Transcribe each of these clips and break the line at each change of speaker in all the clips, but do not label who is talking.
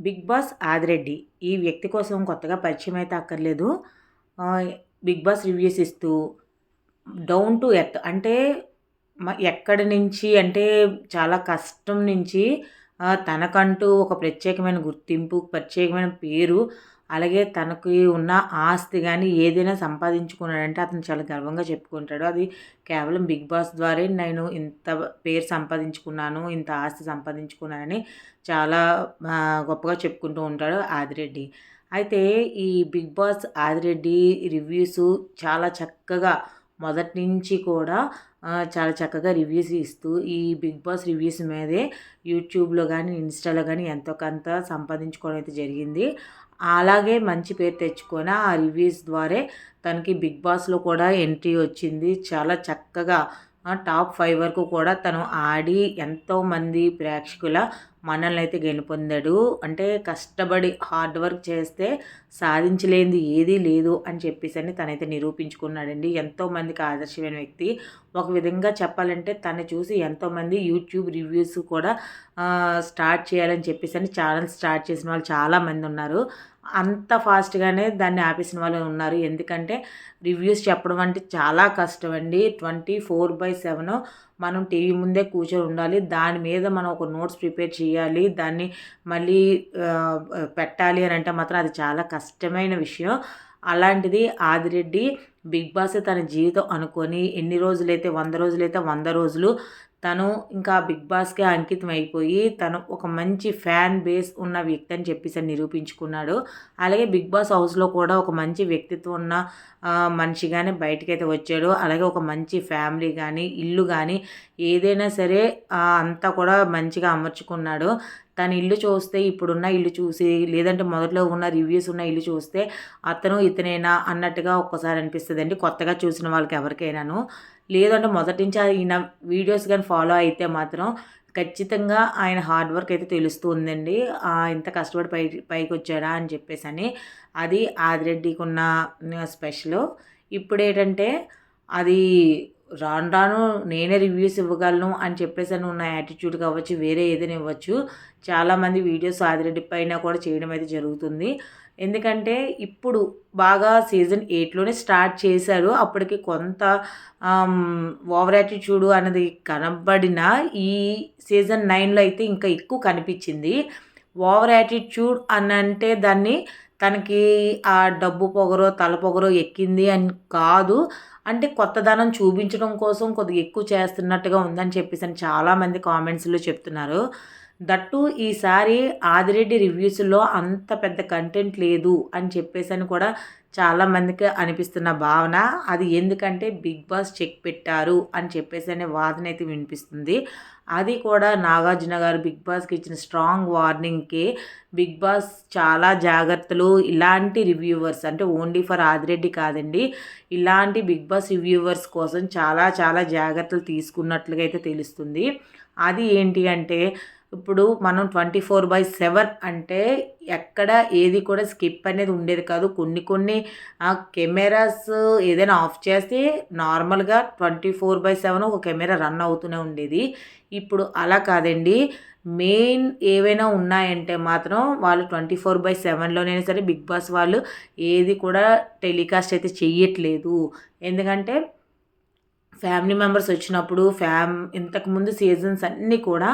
Big boss Adireddy. ఈ వ్యక్తి కోసం కొత్తగా పరిచయం అయితే అక్కర్లేదు. బిగ్ బాస్ రివ్యూస్ ఇస్తూ డౌన్ టు ఎర్త్. అంటే ఎక్కడి నుంచి అంటే చాలా కష్టం నుంచి తనకంటూ ఒక ప్రత్యేకమైన గుర్తింపు ప్రత్యేకమైన పేరు అలాగే తనకి ఉన్న ఆస్తి కానీ ఏదైనా సంపాదించుకున్నాడంటే అతను చాలా గర్వంగా చెప్పుకుంటాడు. అది కేవలం బిగ్ బాస్ ద్వారా నేను ఇంత పేరు సంపాదించుకున్నాను ఇంత ఆస్తి సంపాదించుకున్నానని చాలా గొప్పగా చెప్పుకుంటూ ఉంటాడు ఆదిరెడ్డి. అయితే ఈ బిగ్ బాస్ ఆదిరెడ్డి రివ్యూస్ చాలా చక్కగా మొదటి నుంచి కూడా చాలా చక్కగా రివ్యూస్ ఇస్తూ ఈ బిగ్ బాస్ రివ్యూస్ మీదే యూట్యూబ్లో కానీ ఇన్స్టాలో కానీ ఎంతో కొంత సంపాదించుకోవడం అయితే జరిగింది. అలాగే మంచి పేరు తెచ్చుకొని ఆ రివ్యూస్ ద్వారా తనకి బిగ్ బాస్లో కూడా ఎంట్రీ వచ్చింది. చాలా చక్కగా టాప్ ఫైవ్ వరకు కూడా తను ఆడి ఎంతోమంది ప్రేక్షకుల మనల్ని అయితే గెలుపొందాడు. అంటే కష్టపడి హార్డ్ వర్క్ చేస్తే సాధించలేనిది ఏదీ లేదు అని చెప్పేసి అని తనైతే నిరూపించుకున్నాడండి. ఎంతోమందికి ఆదర్శమైన వ్యక్తి. ఒక విధంగా చెప్పాలంటే తను చూసి ఎంతోమంది యూట్యూబ్ రివ్యూస్ కూడా స్టార్ట్ చేయాలని చెప్పేసి అని ఛానల్ స్టార్ట్ చేసిన వాళ్ళు చాలామంది ఉన్నారు. అంత ఫాస్ట్గానే దాన్ని ఆపేసిన వాళ్ళు ఉన్నారు. ఎందుకంటే రివ్యూస్ చెప్పడం అంటే చాలా కష్టం అండి ట్వంటీ ఫోర్ బై సెవెన్ మనం టీవీ ముందే కూర్చొని ఉండాలి. దాని మీద మనం ఒక నోట్స్ ప్రిపేర్ చేయాలి. దాన్ని మళ్ళీ పెట్టాలి అని అంటే మాత్రం అది చాలా కష్టమైన విషయం. అలాంటిది ఆదిరెడ్డి బిగ్ బాస్ తన జీవితం అనుకొని ఎన్ని రోజులైతే వంద రోజులైతే వంద రోజులు తను ఇంకా బిగ్ బాస్కే అంకితం అయిపోయి తను ఒక మంచి ఫ్యాన్ బేస్ ఉన్న వ్యక్తి అని చెప్పేసి నిరూపించుకున్నాడు. అలాగే బిగ్ బాస్ హౌస్లో కూడా ఒక మంచి వ్యక్తిత్వం ఉన్న మనిషిగానే బయటకైతే వచ్చాడు. అలాగే ఒక మంచి ఫ్యామిలీ కానీ ఇల్లు కానీ ఏదైనా సరే అంతా కూడా మంచిగా అమర్చుకున్నాడు. తన ఇల్లు చూస్తే ఇప్పుడున్న ఇల్లు చూసి లేదంటే మొదట్లో ఉన్న రివ్యూస్ ఉన్న ఇల్లు చూస్తే అతను ఇతనేనా అన్నట్టుగా ఒక్కసారి అనిపిస్తుంది అండి కొత్తగా చూసిన వాళ్ళకి ఎవరికైనాను. లేదంటే మొదటి నుంచి ఈయన వీడియోస్ కానీ ఫాలో అయితే మాత్రం ఖచ్చితంగా ఆయన హార్డ్ వర్క్ అయితే తెలుస్తూ ఉందండి ఇంత కష్టపడి పై పైకి వచ్చాడా అని చెప్పేసి అని. అది ఆదిరెడ్డికి ఉన్న స్పెషల్. ఇప్పుడు ఏంటంటే అది రాను రాను నేనే రివ్యూస్ ఇవ్వగలను అని చెప్పేసి అని ఉన్న యాటిట్యూడ్ కావచ్చు వేరే ఏదైనా ఇవ్వచ్చు. చాలామంది వీడియోస్ ఆదిరెడ్డి పైన కూడా చేయడం అయితే జరుగుతుంది. ఎందుకంటే ఇప్పుడు బాగా సీజన్ ఎయిట్లోనే స్టార్ట్ చేశారు. అప్పటికి కొంత ఓవర్ యాటిట్యూడ్ అనేది కనబడిన ఈ సీజన్ నైన్లో అయితే ఇంకా ఎక్కువ కనిపించింది. ఓవర్ యాటిట్యూడ్ అని అంటే దాన్ని తనకి ఆ డబ్బు పొగరో తల పొగరో ఎక్కింది అని కాదు. అంటే కొత్తదనం చూపించడం కోసం కొద్దిగా ఎక్కువ చేస్తున్నట్టుగా ఉందని చెప్పేసి అని చాలామంది కామెంట్స్లో చెప్తున్నారు. దట్టు ఈసారి ఆదిరెడ్డి రివ్యూస్లో అంత పెద్ద కంటెంట్ లేదు అని చెప్పేసి అని కూడా చాలామందికి అనిపిస్తున్న భావన. అది ఎందుకంటే బిగ్ బాస్ చెక్ పెట్టారు అని చెప్పేసి అనే వాదన అయితే వినిపిస్తుంది. అది కూడా నాగార్జున గారు బిగ్ బాస్కి ఇచ్చిన స్ట్రాంగ్ వార్నింగ్కి బిగ్ బాస్ చాలా జాగ్రత్తలు. ఇలాంటి రివ్యూవర్స్ అంటే ఓన్లీ ఫర్ ఆదిరెడ్డి కాదండి ఇలాంటి బిగ్ బాస్ రివ్యూవర్స్ కోసం చాలా చాలా జాగ్రత్తలు తీసుకున్నట్లుగా అయితే తెలుస్తుంది. అది ఏంటి అంటే ఇప్పుడు మనం ట్వంటీ ఫోర్ బై సెవెన్ అంటే ఎక్కడ ఏది కూడా స్కిప్ అనేది ఉండేది కాదు. కొన్ని కొన్ని కెమెరాస్ ఏదైనా ఆఫ్ చేస్తే నార్మల్గా ట్వంటీ ఫోర్ బై సెవెన్ ఒక కెమెరా రన్ అవుతూనే ఉండేది. ఇప్పుడు అలా కాదండి. మెయిన్ ఏవైనా ఉన్నాయంటే మాత్రం వాళ్ళు ట్వంటీ ఫోర్ బై సెవెన్లోనైనా సరే బిగ్ బాస్ వాళ్ళు ఏది కూడా టెలికాస్ట్ అయితే చెయ్యట్లేదు. ఎందుకంటే ఫ్యామిలీ మెంబర్స్ వచ్చినప్పుడు ఫ్యామ్ ఇంతకుముందు సీజన్స్ అన్నీ కూడా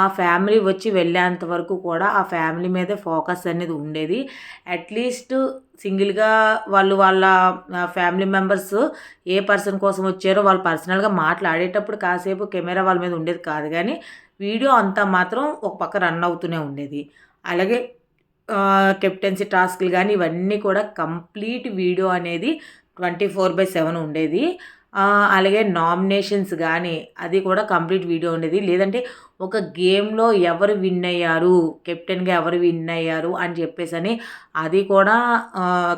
ఆ ఫ్యామిలీ వచ్చి వెళ్ళేంత వరకు కూడా ఆ ఫ్యామిలీ మీదే ఫోకస్ అనేది ఉండేది. అట్లీస్ట్ సింగిల్గా వాళ్ళు వాళ్ళ ఫ్యామిలీ మెంబర్స్ ఏ పర్సన్ కోసం వచ్చారో వాళ్ళు పర్సనల్గా మాట్లాడేటప్పుడు కాసేపు కెమెరా వాళ్ళ మీద ఉండేది కాదు. కానీ వీడియో అంతా మాత్రం ఒక పక్క రన్ అవుతూనే ఉండేది. అలాగే కెప్టెన్సీ టాస్క్లు కానీ ఇవన్నీ కూడా కంప్లీట్ వీడియో అనేది ట్వంటీ ఫోర్ బై సెవెన్ ఉండేది. అలాగే నామినేషన్స్ కానీ అది కూడా కంప్లీట్ వీడియో ఉండేది. లేదంటే ఒక గేమ్లో ఎవరు విన్ అయ్యారు కెప్టెన్గా ఎవరు విన్ అయ్యారు అని చెప్పేసి అని అది కూడా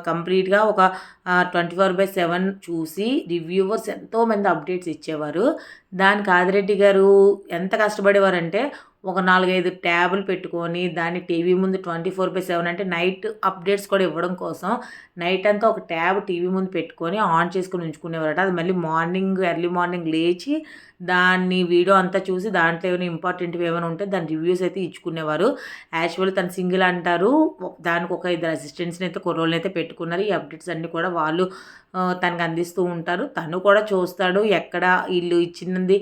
కంప్లీట్గా ఒక ట్వంటీ ఫోర్ బై సెవెన్ చూసి రివ్యూవర్స్ ఎంతోమంది అప్డేట్స్ ఇచ్చేవారు. దానికి ఆదిరెడ్డి గారు ఎంత కష్టపడేవారంటే ఒక నాలుగైదు ట్యాబులు పెట్టుకొని దాన్ని టీవీ ముందు ట్వంటీ ఫోర్ బై సెవెన్ అంటే నైట్ అప్డేట్స్ కూడా ఇవ్వడం కోసం నైట్ అంతా ఒక ట్యాబ్ టీవీ ముందు పెట్టుకొని ఆన్ చేసుకుని ఉంచుకునేవారట. అది మళ్ళీ మార్నింగ్ ఎర్లీ మార్నింగ్ లేచి దాన్ని వీడియో అంతా చూసి దాంట్లో ఏమైనా ఇంపార్టెంట్ ఏమైనా ఉంటే దాని రివ్యూస్ అయితే ఇచ్చుకునేవారు. యాక్చువల్ తను సింగిల్ అంటారు. దానికి ఒక ఇద్దరు అసిస్టెంట్స్ని అయితే కుర్రోళ్ళని అయితే పెట్టుకున్నారు. ఈ అప్డేట్స్ అన్నీ కూడా వాళ్ళు తనకు అందిస్తూ ఉంటారు. తను కూడా చూస్తాడు. ఎక్కడ వీళ్ళు ఇచ్చినది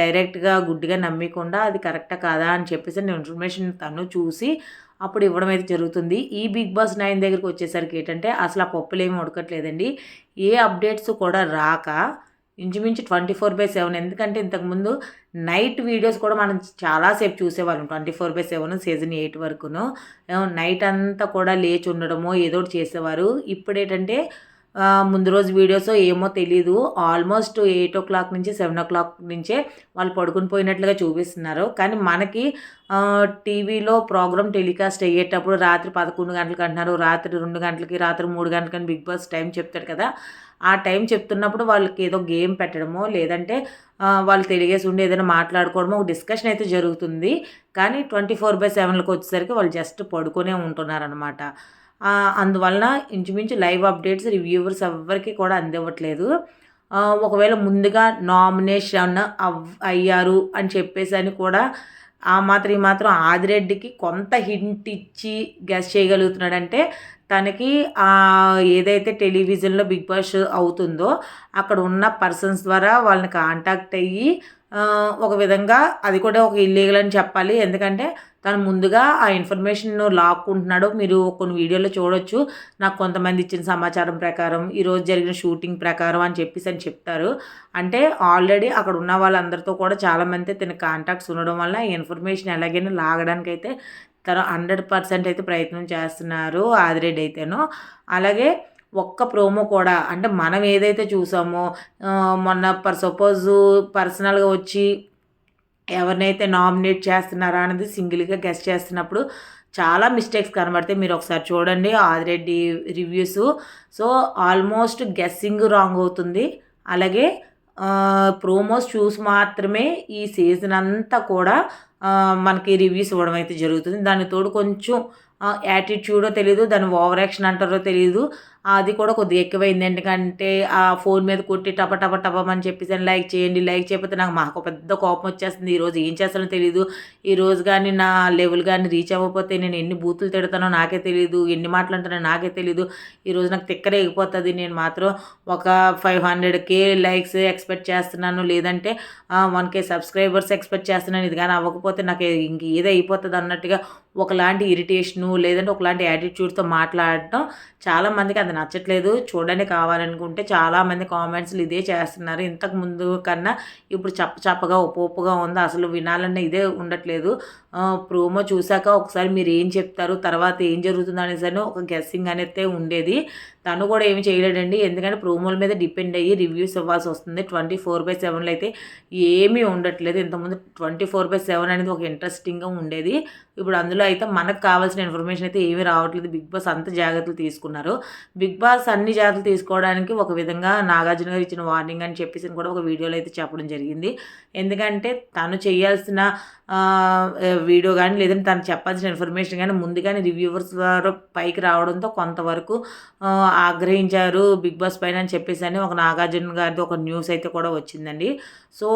డైరెక్ట్గా గుడ్డిగా నమ్మకుండా అది కరెక్టా కాదా అని చెప్పేసి నేను ఇన్ఫర్మేషన్ తను చూసి అప్పుడు ఇవ్వడం అయితే జరుగుతుంది. ఈ బిగ్ బాస్ నైన్ దగ్గరికి వచ్చేసరికి ఏంటంటే అసలు ఆ పప్పులు ఏమి ఉడకట్లేదండి. ఏ అప్డేట్స్ కూడా రాక ఇంచుమించు ట్వంటీ ఫోర్ బై సెవెన్. ఎందుకంటే ఇంతకుముందు నైట్ వీడియోస్ కూడా మనం చాలాసేపు చూసేవాళ్ళం. Twenty four by seven season eight వరకును. నైట్ అంతా కూడా లేచి ఉండడమో ఏదో చేసేవారు. ఇప్పుడు ఏంటంటే ముందు రోజు వీడియోస్ ఏమో తెలీదు. ఆల్మోస్ట్ ఎయిట్ ఓ క్లాక్ నుంచి సెవెన్ ఓ క్లాక్ నుంచే వాళ్ళు పడుకుని పోయినట్లుగా చూపిస్తున్నారు. కానీ మనకి టీవీలో ప్రోగ్రామ్ టెలికాస్ట్ అయ్యేటప్పుడు రాత్రి పదకొండు గంటలకు అంటున్నారు. రాత్రి రెండు గంటలకి రాత్రి మూడు గంటలకి బిగ్ బాస్ టైం చెప్తాడు కదా. ఆ టైం చెప్తున్నప్పుడు వాళ్ళకి ఏదో గేమ్ పెట్టడమో లేదంటే వాళ్ళు తెలియసి ఉండి ఏదైనా మాట్లాడుకోవడమో ఒక డిస్కషన్ అయితే జరుగుతుంది. కానీ ట్వంటీ ఫోర్ బై సెవెన్కి వచ్చేసరికి వాళ్ళు జస్ట్ పడుకునే ఉంటున్నారనమాట అందువలన ఇంచుమించు లైవ్ అప్డేట్స్ రివ్యూవర్స్ ఎవరికి కూడా అందివ్వట్లేదు. ఒకవేళ ముందుగా నామినేషన్ అవ్ అయ్యారు అని చెప్పేసి అని కూడా ఆ మాత్రం ఈ మాత్రం ఆదిరెడ్డికి కొంత హింట్ ఇచ్చి గెస్ చేయగలుగుతున్నాడంటే తనకి ఏదైతే టెలివిజన్లో బిగ్ బాస్ అవుతుందో అక్కడ ఉన్న పర్సన్స్ ద్వారా వాళ్ళని కాంటాక్ట్ అయ్యి ఒక విధంగా అది కూడా ఒక ఇల్లీగల్ అని చెప్పాలి. ఎందుకంటే తను ముందుగా ఆ ఇన్ఫర్మేషన్ లాక్కుంటున్నాడు. మీరు కొన్ని వీడియోలో చూడొచ్చు. నాకు కొంతమంది ఇచ్చిన సమాచారం ప్రకారం ఈరోజు జరిగిన షూటింగ్ ప్రకారం అని చెప్పేసి అని చెప్తారు. అంటే ఆల్రెడీ అక్కడ ఉన్న వాళ్ళందరితో కూడా చాలామంది తన కాంటాక్ట్స్ ఉండడం వల్ల ఇన్ఫర్మేషన్ ఎలాగైనా లాగడానికి అయితే తను హండ్రెడ్ పర్సెంట్ అయితే ప్రయత్నం చేస్తున్నారు ఆదిరెడ్డి అయితేను. అలాగే ఒక్క ప్రోమో కూడా అంటే మనం ఏదైతే చూసామో మొన్న పర్ సపోజ్ పర్సనల్గా వచ్చి ఎవరినైతే నామినేట్ చేస్తున్నారా అనేది సింగిల్గా గెస్ట్ చేస్తున్నప్పుడు చాలా మిస్టేక్స్ కనబడతాయి మీరు ఒకసారి చూడండి Adireddy reviews. So almost guessing wrong అవుతుంది. అలాగే ప్రోమోస్ చూసి మాత్రమే ఈ సీజన్ అంతా కూడా మనకి రివ్యూస్ ఇవ్వడం అయితే జరుగుతుంది. దాని తోడు కొంచెం యాటిట్యూడో తెలియదు దాని ఓవర్ యాక్షన్ అంటారో తెలియదు అది కూడా కొద్దిగా ఎక్కువైంది. ఎందుకంటే ఆ ఫోన్ మీద కొట్టి టప టప టపమని చెప్పేసి లైక్ చేయండి లైక్ చేయకపోతే నాకు మాకు పెద్ద కోపం వచ్చేస్తుంది. ఈరోజు ఏం చేస్తానో తెలియదు ఈరోజు కానీ నా లెవెల్ కానీ రీచ్ అవ్వకపోతే నేను ఎన్ని బూతులు తిడతానో నాకే తెలియదు ఎన్ని మాటలు అంటానో నాకే తెలియదు ఈరోజు నాకు తిక్కరేగిపోతుంది నేను మాత్రం ఒక five hundred K likes expect చేస్తున్నాను. లేదంటే వన్ కే సబ్స్క్రైబర్స్ ఎక్స్పెక్ట్ చేస్తున్నాను. ఇది కానీ అవ్వకపోతే నాకు ఇంక ఏదో అయిపోతుంది అన్నట్టుగా ఒకలాంటి ఇరిటేషను లేదంటే ఒకలాంటి యాటిట్యూడ్తో మాట్లాడటం చాలామందికి అది నచ్చట్లేదు. చూడండి కావాలనుకుంటే చాలామంది కామెంట్స్లు ఇదే చేస్తున్నారు. ఇంతకు ముందు కన్నా ఇప్పుడు చప్ప చప్పగా ఉప్పు ఉప్పుగా ఉంది. అసలు వినాలన్న ఇదే ఉండట్లేదు. ప్రోమో చూశాక ఒకసారి మీరు ఏం చెప్తారు? తర్వాత ఏం జరుగుతుంది అనేసి ఒక గెస్సింగ్ అనేది ఉండేది. తను కూడా ఏమి చేయలేడండి. ఎందుకంటే ప్రోమోల మీద డిపెండ్ అయ్యి రివ్యూస్ ఇవ్వాల్సి వస్తుంది. ట్వంటీ ఫోర్ బై సెవెన్లో అయితే ఏమీ ఉండట్లేదు. ఇంతకుముందు ట్వంటీ ఫోర్ బై సెవెన్ అనేది ఒక ఇంట్రెస్టింగ్గా ఉండేది. ఇప్పుడు అందులో అయితే మనకు కావాల్సిన ఇన్ఫర్మేషన్ అయితే ఏమీ రావట్లేదు. బిగ్ బాస్ అంత జాగ్రత్తలు తీసుకున్నారు. బిగ్ బాస్ అన్ని జాగ్రత్తలు తీసుకోవడానికి ఒక విధంగా నాగార్జున గారు ఇచ్చిన వార్నింగ్ అని చెప్పేసి కూడా ఒక వీడియోలో అయితే చెప్పడం జరిగింది. ఎందుకంటే తను చేయాల్సిన వీడియో కానీ లేదంటే తను చెప్పాల్సిన ఇన్ఫర్మేషన్ కానీ ముందుగానే రివ్యూవర్స్ ద్వారా పైకి రావడంతో కొంతవరకు ఆగ్రహించారు బిగ్ బాస్ పైన అని చెప్పేసి అని ఒక నాగార్జున గారిది ఒక న్యూస్ అయితే కూడా వచ్చిందండి. సో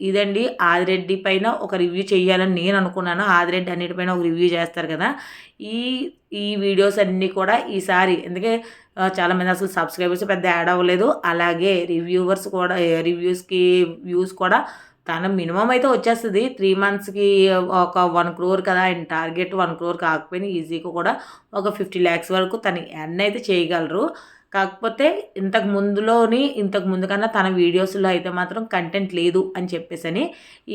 ఇదండి ఆదిరెడ్డి పైన ఒక రివ్యూ చేయాలని నేను అనుకున్నాను. ఆదిరెడ్డి అన్నిటిపైన ఒక రివ్యూ చేస్తారు కదా. ఈ ఈ వీడియోస్ అన్నీ కూడా ఈసారి ఎందుకంటే చాలామంది అసలు సబ్స్క్రైబర్స్ పెద్ద యాడ్ అవ్వలేదు. అలాగే రివ్యూవర్స్ కూడా రివ్యూస్కి వ్యూస్ కూడా తన మినిమం అయితే వచ్చేస్తుంది. త్రీ మంత్స్కి ఒక వన్ క్రోర్ కదా ఆయన టార్గెట్ వన్ క్రోర్ కాకపోయినా ఈజీగా కూడా ఒక ఫిఫ్టీ ల్యాక్స్ వరకు తను ఎన్ అయితే చేయగలరు. కాకపోతే ఇంతకు ముందులోని ఇంతకు ముందు కన్నా తన వీడియోస్లో అయితే మాత్రం కంటెంట్ లేదు అని చెప్పేసి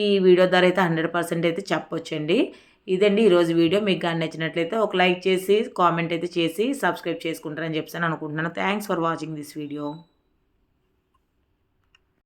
ఈ వీడియో ద్వారా అయితే హండ్రెడ్ పర్సెంట్ అయితే చెప్పొచ్చండి. ఇదండి ఈరోజు వీడియో. మీకు కానీ నచ్చినట్లయితే ఒక లైక్ చేసి కామెంట్ అయితే చేసి సబ్స్క్రైబ్ చేసుకుంటారని చెప్పేసి అనుకుంటున్నాను. Thanks for watching this video.